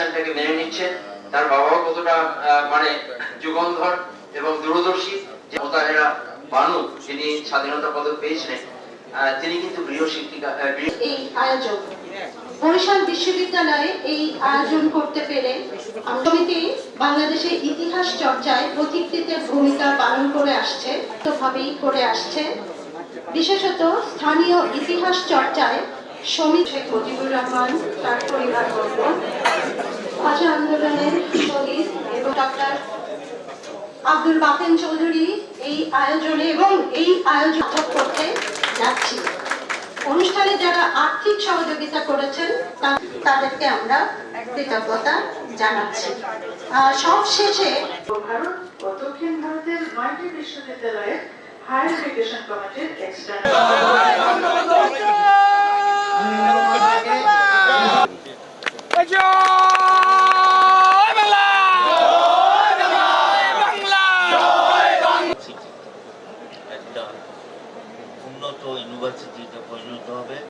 ডিসিশনটাকে মেনে নিচ্ছেন তার বাবাও কতটা মানে যুগন্ধর এবং দূরদর্শী, যে মোতাহেরা বানু যিনি স্বাধীনতা পদক পেয়েছিলেন। তিনি কিন্তু গৃহ শিক্ষিকা এই বরিশাল বিশ্ববিদ্যালয়ে এই আয়োজন করতে পেরে সমিতি বাংলাদেশের ইতিহাস চর্চায় পথিকৃতের ভূমিকা পালন করে আসছে ভাবেই করে আসছে। বিশেষত স্থানীয় ইতিহাস চর্চায় সমিতি মুজিবুর রহমান, তার পরিবারবর্গ আন্দোলনের শহীদ এবং ডক্টর আব্দুল বাতেন চৌধুরী এই আয়োজনে এবং এই আয়োজন করতে যাচ্ছি। অনুষ্ঠানে যারা আর্থিক সহযোগিতা করেছেন তাদেরকে আমরা কৃতজ্ঞতা জানাচ্ছি। সব শেষে ভারত ও দক্ষিণ ভারতের নয়টি বিশ্ববিদ্যালয়ের হায়ার এডুকেশন কমিটির এক্সটার্নাল উন্নত ইউনিভার্সিটিতে পরিণত হবে।